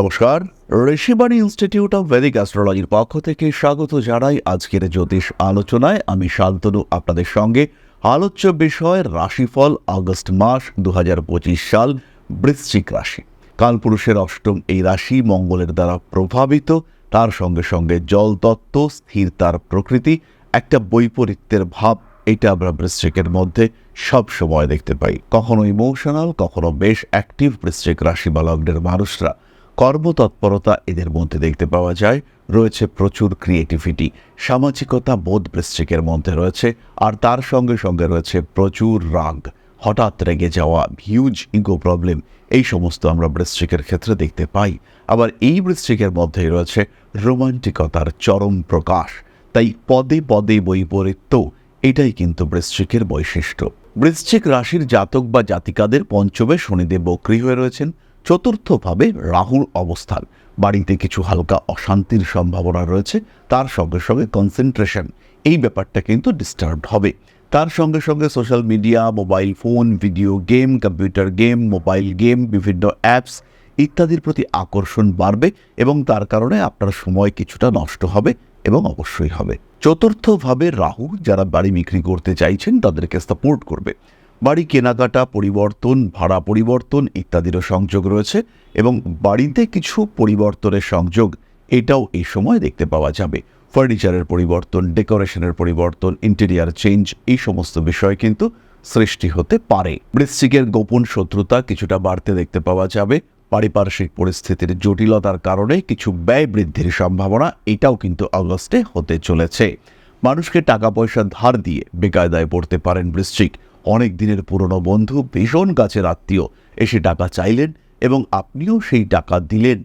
নমস্কার। Rishibani institute of Vedic অ্যাস্ট্রোলজির পক্ষ থেকে স্বাগত জানাই আজকের জ্যোতিষ আলোচনায়। আমি শান্তনু, আপনাদের সঙ্গে। আলোচ্য বিষয়, রাশিফল, আগস্ট মাস দু সাল, বৃশ্চিক রাশি। কালপুরুষের অষ্টম এই রাশি মঙ্গলের দ্বারা প্রভাবিত। তার সঙ্গে সঙ্গে জল তত্ত্ব স্থিরতার প্রকৃতি, একটা বৈপরীত্যের ভাব, এটা আমরা বৃশ্চিকের মধ্যে সব সময় দেখতে পাই। কখনো ইমোশনাল কখনো বেশ অ্যাক্টিভ বৃশ্চিক রাশি বা লগ্নের মানুষরা। কর্মতৎপরতা এদের মধ্যে দেখতে পাওয়া যায়। রয়েছে প্রচুর ক্রিয়েটিভিটি সামাজিকতা, বোধ বৃশ্চিকের মধ্যে রয়েছে, আর তার সঙ্গে সঙ্গে রয়েছে প্রচুর রাগ। হঠাৎ রেগে যাওয়া হিউজ ইগো প্রবলেম এই সমস্ত আমরা বৃশ্চিকের ক্ষেত্রে দেখতে পাই। আবার এই বৃশ্চিকের মধ্যেই রয়েছে রোমান্টিকতার চরম প্রকাশ। তাই পদে পদে বৈপরীত্য, এটাই কিন্তু বৃশ্চিকের বৈশিষ্ট্য। বৃশ্চিক রাশির জাতক বা জাতিকাদের পঞ্চমে শনিদেব বক্রী হয়ে রয়েছেন চতুর্থভাবে রাহুর অবস্থান। বাড়িতে কিছু হালকা অশান্তির সম্ভাবনা রয়েছে, তার সঙ্গে সঙ্গে কনসেন্ট্রেশন এই ব্যাপারটা কিন্তু ডিস্টার্বড হবে। তার সঙ্গে সঙ্গে social media mobile phone video game computer game mobile game বিভিন্ন অ্যাপস ইত্যাদির প্রতি আকর্ষণ বাড়বে এবং তার কারণে আপনার সময় কিছুটা নষ্ট হবে এবং অবশ্যই হবে। চতুর্থভাবে রাহু যারা বাড়ি বিক্রি করতে চাইছেন, তাদেরকে সাপোর্ট করবে। বাড়ি কেনাকাটা, পরিবর্তন, ভাড়া পরিবর্তন ইত্যাদিরও সংযোগ রয়েছে এবং বাড়িতে কিছু পরিবর্তনের সংযোগ এটাও এই সময় দেখতে পাওয়া যাবে। ফার্নিচারের পরিবর্তন, ডেকোরেশনের পরিবর্তন, ইন্টেরিয়ার চেঞ্জ এই সমস্ত বিষয় কিন্তু সৃষ্টি হতে পারে। বৃশ্চিকের গোপন শত্রুতা কিছুটা বাড়তে দেখতে পাওয়া যাবে। পারিপার্শ্বিক পরিস্থিতির জটিলতার কারণে কিছু ব্যয় বৃদ্ধির সম্ভাবনা এটাও কিন্তু আগস্টে হতে চলেছে। মানুষকে টাকা পয়সা ধার দিয়ে বেকায়দায় পড়তে পারেন বৃশ্চিক। অনেক দিনের পুরনো বন্ধু, ভীষণ কাছের আত্মীয়, এসে টাকা চাইলেন এবং আপনিও সেই টাকা দিলেন।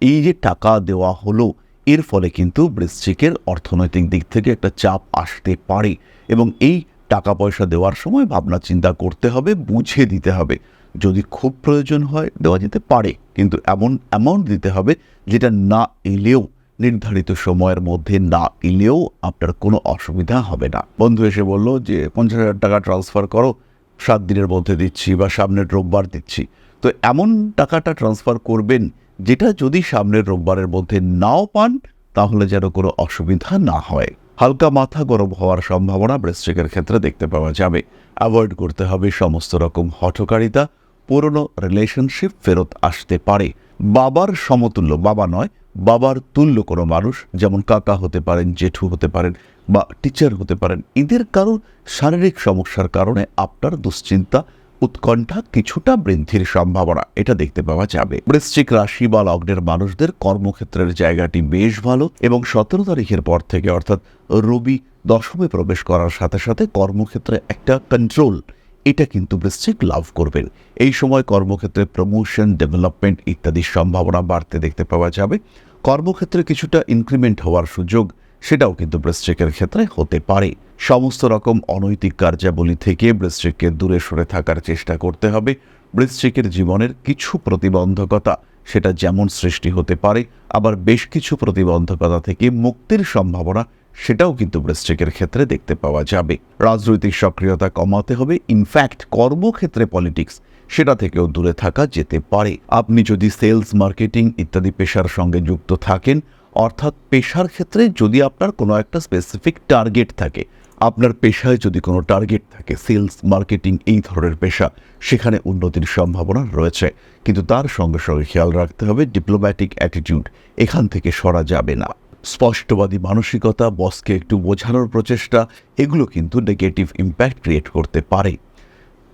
এই যে টাকা দেওয়া হলো, এর ফলে কিন্তু বৃশ্চিকের অর্থনৈতিক দিক থেকে একটা চাপ আসতে পারে এবং এই টাকা পয়সা দেওয়ার সময় ভাবনা চিন্তা করতে হবে, বুঝে দিতে হবে। যদি খুব প্রয়োজন হয়, দেওয়া যেতে পারে, কিন্তু এমন অ্যামাউন্ট দিতে হবে যেটা না এলেও নির্ধারিত সময়ের মধ্যে না এলেও আপনার কোনো অসুবিধা হবে না। বন্ধু এসে বলল যে, পঞ্চাশ হাজার টাকা ট্রান্সফার করো, সাত দিনের মধ্যে দিচ্ছি বা সামনের রোববার দিচ্ছি। তো এমন টাকাটা ট্রান্সফার করবেন যেটা যদি সামনের রোববারের মধ্যে নাও পান, তাহলে যেন কোনো অসুবিধা না হয়। হালকা মাথা গরম হওয়ার সম্ভাবনা বৃশ্চিকের ক্ষেত্রে দেখতে পাওয়া যাবে। অ্যাভয়েড করতে হবে সমস্ত রকম হঠকারিতা, পুরনো রিলেশনশিপ ফেরত আসতে পারে। বাবার সমতুল্য, বাবা নয়, বাবার তুল্য কোনো মানুষ, যেমন কাকা হতে পারেন, জেঠু হতে পারেন বা টিচার হতে পারেন, এদের কারণ শারীরিক সমস্যার কারণে আপনার দুশ্চিন্তা, উৎকণ্ঠা কিছুটা বৃদ্ধির সম্ভাবনা, এটা দেখতে পাওয়া যাবে। বৃশ্চিক রাশি বা লগ্নের মানুষদের কর্মক্ষেত্রের জায়গাটি বেশ ভালো এবং সতেরো তারিখের পর থেকে অর্থাৎ রবি দশমে প্রবেশ করার সাথে সাথে কর্মক্ষেত্রে একটা কন্ট্রোল এটা কিন্তু বৃশ্চিক লাভ করবেন। এই সময় কর্মক্ষেত্রে প্রমোশন ডেভেলপমেন্ট ইত্যাদির সম্ভাবনা বাড়তে দেখতে পাওয়া যাবে। কর্মক্ষেত্রে কিছুটা ইনক্রিমেন্ট হওয়ার সুযোগ সেটাও কিন্তু বৃশ্চিকের ক্ষেত্রে হতে পারে। সমস্ত রকম অনৈতিক কার্যাবলী থেকে বৃশ্চিককে দূরে সরে থাকার চেষ্টা করতে হবে। বৃশ্চিকের জীবনের কিছু প্রতিবন্ধকতা সেটা যেমন সৃষ্টি হতে পারে, আবার বেশ কিছু প্রতিবন্ধকতা থেকে মুক্তির সম্ভাবনা সেটাও কিন্তু বৃশ্চিকের ক্ষেত্রে দেখতে পাওয়া যাবে। রাজনৈতিক সক্রিয়তা কমাতে হবে ইনফ্যাক্ট কর্মক্ষেত্রে পলিটিক্স সেটা থেকেও দূরে থাকা যেতে পারে। আপনি যদি সেলস মার্কেটিং ইত্যাদি পেশার সঙ্গে যুক্ত থাকেন, অর্থাৎ পেশার ক্ষেত্রে যদি আপনার কোনো একটা স্পেসিফিক টার্গেট থাকে, আপনার পেশায় যদি কোনো টার্গেট থাকে সেলস মার্কেটিং এই ধরনের পেশা, সেখানে উন্নতির সম্ভাবনা রয়েছে। কিন্তু তার সঙ্গে সঙ্গে খেয়াল রাখতে হবে ডিপ্লোম্যাটিক অ্যাটিটিউড এখান থেকে সরা যাবে না। স্পষ্টবাদী মানসিকতা, বসকে একটু বোঝানোর প্রচেষ্টা, এগুলো কিন্তু নেগেটিভ ইম্প্যাক্ট ক্রিয়েট করতে পারে।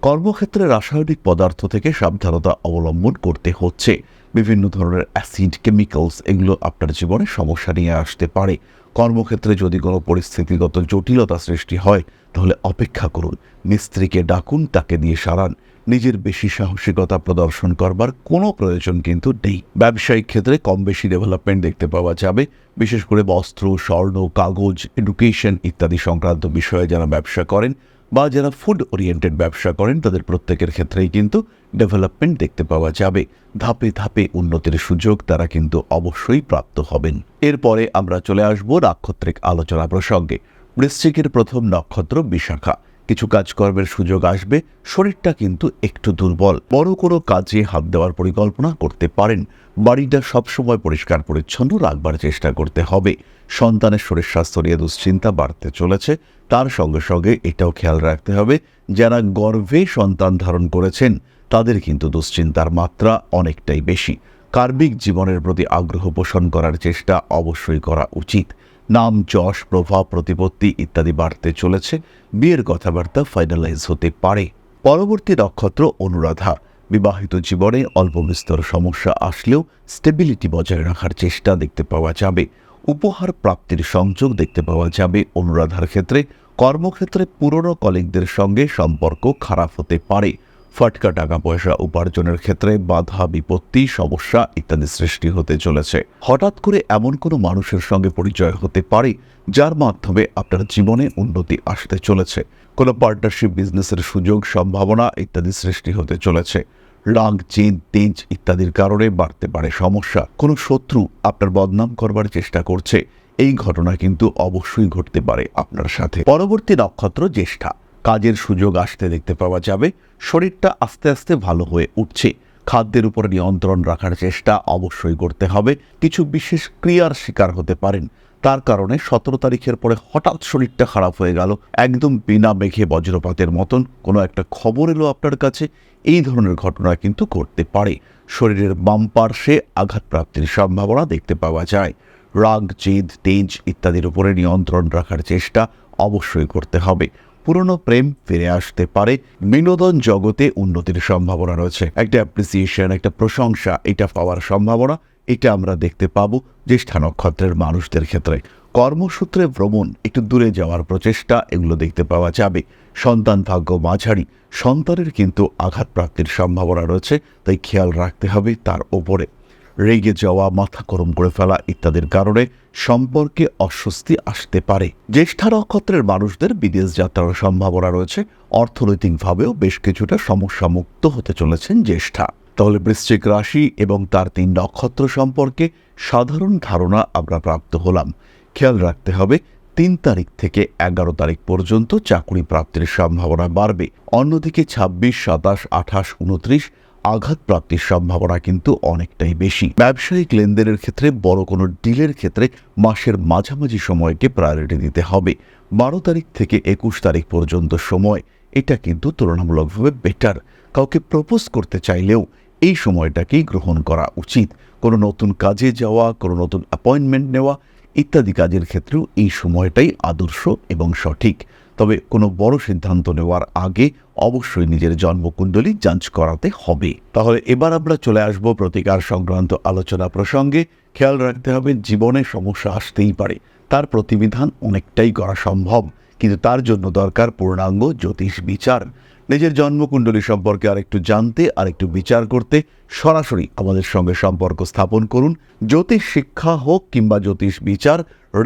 কর্মক্ষেত্রে রাসায়নিক পদার্থ থেকে সাবধানতা অবলম্বন করতে হচ্ছে। বিভিন্ন ধরনের অ্যাসিড কেমিক্যালস এগুলো আপনার জীবনে সমস্যা নিয়ে আসতে পারে। কর্মক্ষেত্রে যদি কোনো পরিস্থিতিগত জটিলতা সৃষ্টি হয়, তাহলে অপেক্ষা করুন। মিস্ত্রিকে ডাকুন, তাকে দিয়ে সারান। নিজের বেশি সাহসিকতা প্রদর্শন করবার কোনো প্রয়োজন কিন্তু নেই। ব্যবসায়িক ক্ষেত্রে কম বেশি ডেভেলপমেন্ট দেখতে পাওয়া যাবে, বিশেষ করে বস্ত্র, স্বর্ণ, কাগজ এডুকেশন ইত্যাদি সংক্রান্ত বিষয়ে যারা ব্যবসা করেন বা যারা ফুড ওরিয়েন্টেড ব্যবসা করেন, তাদের প্রত্যেকের ক্ষেত্রেই কিন্তু ডেভেলপমেন্ট দেখতে পাওয়া যাবে। ধাপে ধাপে উন্নতির সুযোগ তারা কিন্তু অবশ্যই প্রাপ্ত হবেন। এরপরে আমরা চলে আসব নাক্ষত্রিক আলোচনা প্রসঙ্গে। বৃশ্চিকের প্রথম নক্ষত্র বিশাখা। কিছু কাজকর্মের সুযোগ আসবে, শরীরটা কিন্তু একটু দুর্বল। বড় কোনো কাজে হাত দেওয়ার পরিকল্পনা করতে পারেন। বাড়িটা সবসময় পরিষ্কার, পরিচ্ছন্ন রাখবার চেষ্টা করতে হবে। সন্তানের শরীর স্বাস্থ্য নিয়ে দুশ্চিন্তা বাড়তে চলেছে। তার সঙ্গে সঙ্গে এটাও খেয়াল রাখতে হবে, যারা গর্ভে সন্তান ধারণ করেছেন, তাদের কিন্তু দুশ্চিন্তার মাত্রা অনেকটাই বেশি। কার্মিক জীবনের প্রতি আগ্রহ পোষণ করার চেষ্টা অবশ্যই করা উচিত। নাম, যশ, প্রভাব, প্রতিপত্তি ইত্যাদি বাড়তে চলেছে। বিয়ের কথাবার্তা ফাইনালাইজ হতে পারে। পরবর্তী নক্ষত্র অনুরাধা। বিবাহিত জীবনে অল্প বিস্তর সমস্যা আসলেও স্টেবিলিটি বজায় রাখার চেষ্টা দেখতে পাওয়া যাবে। উপহার প্রাপ্তির সংযোগ দেখতে পাওয়া যাবে অনুরাধার ক্ষেত্রে। কর্মক্ষেত্রে পুরনো কলিগদের সঙ্গে সম্পর্ক খারাপ হতে পারে। ফটকা টাকা পয়সা উপার্জনের ক্ষেত্রে বাধা, বিপত্তি, সমস্যা ইত্যাদি সৃষ্টি হতে চলেছে। হঠাৎ করে এমন কোনো মানুষের সঙ্গে পরিচয় হতে পারে, যার মাধ্যমে আপনার জীবনে উন্নতি আসতে চলেছে। কোনো পার্টনারশিপ বিজনেসের সুযোগ, সম্ভাবনা ইত্যাদি সৃষ্টি হতে চলেছে। রাগ জেদ তেজ ইত্যাদির কারণে বাড়তে পারে সমস্যা। কোনো শত্রু আপনার বদনাম করবার চেষ্টা করছে। এই ঘটনা কিন্তু অবশ্যই ঘটতে পারে আপনার সাথে। পরবর্তী নক্ষত্র জ্যেষ্ঠা। কাজের সুযোগ আসতে দেখতে পাওয়া যাবে। শরীরটা আস্তে আস্তে ভালো হয়ে উঠছে। খাদ্যের উপর নিয়ন্ত্রণ রাখার চেষ্টা অবশ্যই করতে হবে। কিছু বিশেষ ক্রিয়ার শিকার হতে পারেন। তার কারণে সতেরো তারিখের পরে হঠাৎ শরীরটা খারাপ হয়ে গেল। একদম বিনা মেঘে বজ্রপাতের মতন কোনো একটা খবর এলো আপনার কাছে? এই ধরনের ঘটনা কিন্তু ঘটতে পারে। শরীরের বাম পার্শ্বে আঘাতপ্রাপ্তির সম্ভাবনা দেখতে পাওয়া যায়। রাগ, জেদ, তেজ ইত্যাদির উপরে নিয়ন্ত্রণ রাখার চেষ্টা অবশ্যই করতে হবে। পুরনো প্রেম ফিরে আসতে পারে, বিনোদন জগতে উন্নতির সম্ভাবনা রয়েছে। একটা অ্যাপ্রিসিয়েশন একটা প্রশংসা, এটা পাওয়ার সম্ভাবনা, এটা আমরা দেখতে পাবো জ্যেষ্ঠা নক্ষত্রের মানুষদের ক্ষেত্রে। কর্মসূত্রে ভ্রমণ, একটু দূরে যাওয়ার প্রচেষ্টা, এগুলো দেখতে পাওয়া যাবে। সন্তান ভাগ্য মাঝারি, সন্তানের কিন্তু আঘাতপ্রাপ্তির সম্ভাবনা রয়েছে, তাই খেয়াল রাখতে হবে তার ওপরে। রেগে যাওয়া, মাথা গরম করে ফেলা ইত্যাদির কারণে সম্পর্কে অস্বস্তি আসতে পারে। জ্যেষ্ঠা নক্ষত্রের মানুষদের বিদেশ যাত্রার সম্ভাবনা রয়েছে। অর্থনৈতিকভাবেও বেশ কিছুটা সমস্যা মুক্ত হতে চলেছেন জ্যেষ্ঠা। তাহলে বৃশ্চিক রাশি এবং তার তিন নক্ষত্র সম্পর্কে সাধারণ ধারণা আমরা প্রাপ্ত হলাম। খেয়াল রাখতে হবে, তিন তারিখ থেকে এগারো তারিখ পর্যন্ত চাকরি প্রাপ্তির সম্ভাবনা বাড়বে। অন্যদিকে ছাব্বিশ, সাতাশ, আঠাশ, উনত্রিশ আঘাত প্রাপ্তির সম্ভাবনা কিন্তু অনেকটাই বেশি। ব্যবসায়িক লেনদেনের ক্ষেত্রে বড় কোনো ডিলের ক্ষেত্রে মাসের মাঝামাঝি সময়কে প্রায়োরিটি দিতে হবে। বারো তারিখ থেকে একুশ তারিখ পর্যন্ত সময়, এটা কিন্তু তুলনামূলকভাবে বেটার কাউকে প্রপোজ করতে চাইলেও এই সময়টাকেই গ্রহণ করা উচিত। কোনো নতুন কাজে যাওয়া, কোনো নতুন অ্যাপয়েন্টমেন্ট নেওয়া, ইত্যাদি কাজের ক্ষেত্রেও এই সময়টাই আদর্শ এবং সঠিক। তবে কোনো বড় সিদ্ধান্ত নেওয়ার আগে অবশ্যই নিজের জন্মকুণ্ডলী যাঞ্চ করাতে হবে। তাহলে এবার আমরা চলে আসব প্রতিকার সংক্রান্ত আলোচনা প্রসঙ্গে। খেয়াল রাখতে হবে, জীবনে সমস্যা আসতেই পারে। তার প্রতিবিধান অনেকটাই করা সম্ভব, কিন্তু তার জন্য দরকার পূর্ণাঙ্গ জ্যোতিষ বিচার। নিজের জন্মকুণ্ডলী সম্পর্কে আরেকটু জানতে, আরেকটু বিচার করতে সরাসরি আমাদের সঙ্গে সম্পর্ক স্থাপন করুন। জ্যোতিষ শিক্ষা হোক কিংবা জ্যোতিষ বিচার,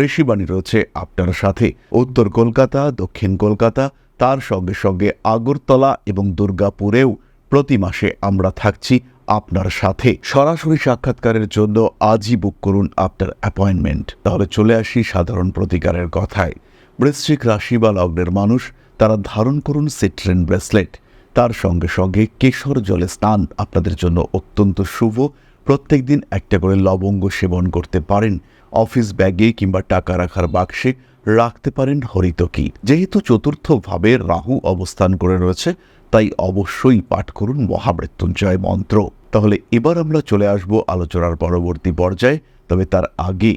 ঋষিবাণী রয়েছে আপনার সাথে। উত্তর কলকাতা, দক্ষিণ কলকাতা, তার সঙ্গে সঙ্গে আগরতলা এবং দুর্গাপুরেও প্রতি মাসে আমরা থাকছি আপনার সাথে। সরাসরি সাক্ষাৎকারের জন্য আজই বুক করুন আপনার অ্যাপয়েন্টমেন্ট তাহলে চলে আসি সাধারণ প্রতিকারের কথায়। বৃশ্চিক রাশি বা লগ্নের মানুষ তারা ধারণ করুন সিট্রেন ব্রেসলেট। তার সঙ্গে সঙ্গে কেশর জলে স্নান আপনাদের জন্য অত্যন্ত শুভ। প্রত্যেক দিন একটা করে লবঙ্গ সেবন করতে পারেন। অফিস ব্যাগে কিংবা টাকা রাখার বাক্সে রাখতে পারেন হরিতকি। যেহেতু চতুর্থভাবে রাহু অবস্থান করে রয়েছে, তাই অবশ্যই পাঠ করুন মহামৃত্যুঞ্জয় মন্ত্র। তাহলে এবার আমরা চলে আসব আলোচনার পরবর্তী পর্যায়ে, তবে তার আগে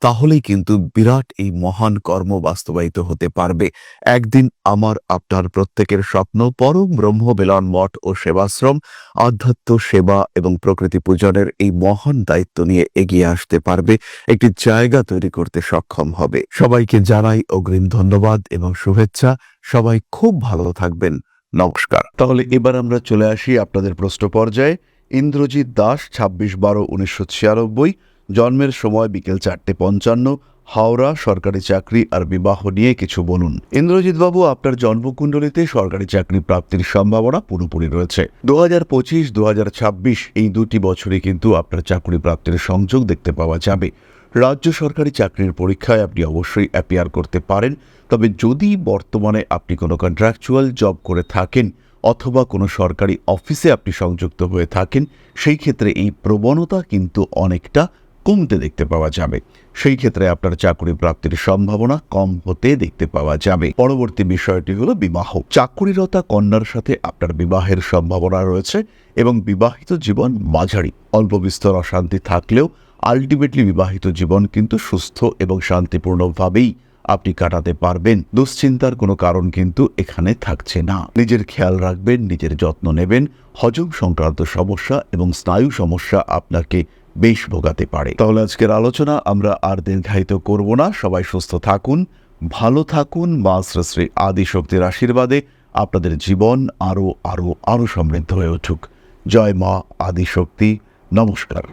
তাহলেই কিন্তু বিরাট এই মহান কর্ম বাস্তবায়িত হতে পারবে। একদিন আমার, আপনার প্রত্যেকের স্বপ্ন পরম ব্রহ্ম বেলন মঠ ও সেবাশ্রম, আধ্যাত্ম সেবা এবং প্রকৃতি পূজনের এই মহান দায়িত্ব নিয়ে এগিয়ে আসতে পারবে। একটি জায়গা তৈরি করতে সক্ষম হবে। সবাইকে জানাই অগ্রিম ধন্যবাদ এবং শুভেচ্ছা। সবাই খুব ভালো থাকবেন। নমস্কার। তাহলে এবার আমরা চলে আসি আপনাদের প্রশ্ন পর্যায়ে। ইন্দ্রজিৎ দাস, ছাব্বিশ বারো, উনিশশো ছিয়ানব্বই। জন্মের সময় বিকেল চারটে পঞ্চান্ন, হাওড়া সরকারি চাকরি আর বিবাহ নিয়ে কিছু বলুন। ইন্দ্রজিৎ বাবু আপনার জন্মকুণ্ডলিতে সরকারি চাকরি প্রাপ্তির সম্ভাবনা পুরোপুরি রয়েছে। দু হাজার পঁচিশ দু হাজার ছাব্বিশ এই দুটি বছরে কিন্তু আপনার চাকরি প্রাপ্তির সংযোগ দেখতে পাওয়া যাবে। রাজ্য সরকারি চাকরির পরীক্ষায় আপনি অবশ্যই অ্যাপিয়ার করতে পারেন, তবে যদি বর্তমানে আপনি কোনো কন্ট্রাকচুয়াল জব করে থাকেন অথবা কোনো সরকারি অফিসে আপনি সংযুক্ত হয়ে থাকেন, সেই ক্ষেত্রে এই প্রবণতা কিন্তু অনেকটা কমতে দেখতে পাওয়া যাবে। সেই ক্ষেত্রে আপনার চাকরি প্রাপ্তির সম্ভাবনা কম হতে দেখতে পাওয়া যাবে। পরবর্তী বিষয়টি হলো বিবাহ। চাকুরিরতা কন্যার সাথে আপনার বিবাহের সম্ভাবনা রয়েছে এবং বিবাহিত জীবন মাঝারি। অল্প বিস্তর অশান্তি থাকলেও আলটিমেটলি বিবাহিত জীবন কিন্তু সুস্থ এবং শান্তিপূর্ণভাবেই আপনি কাটাতে পারবেন। দুশ্চিন্তার কোনো কারণ কিন্তু এখানে থাকছে না। নিজের খেয়াল রাখবেন, নিজের যত্ন নেবেন। হজম সংক্রান্ত সমস্যা এবং স্নায়ু সমস্যা আপনাকে বেশ ভোগাতে পারে তাহলে আজকের আলোচনা আমরা আর দীর্ঘায়িত করব না সবাই সুস্থ থাকুন ভালো থাকুন মা শ্রী শ্রী আদি শক্তির আশীর্বাদে আপনাদের জীবন আরও আরও আরও সমৃদ্ধ হয়ে উঠুক জয় মা আদি শক্তি নমস্কার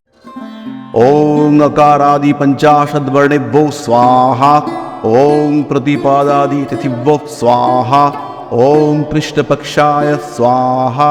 ওং अकारादि पञ्चाशद्वर्णेभ्यो स्वाहा ॐ प्रतिपादादि तिथिभ्यो स्वाहा ॐ कृष्णपक्षाय स्वाहा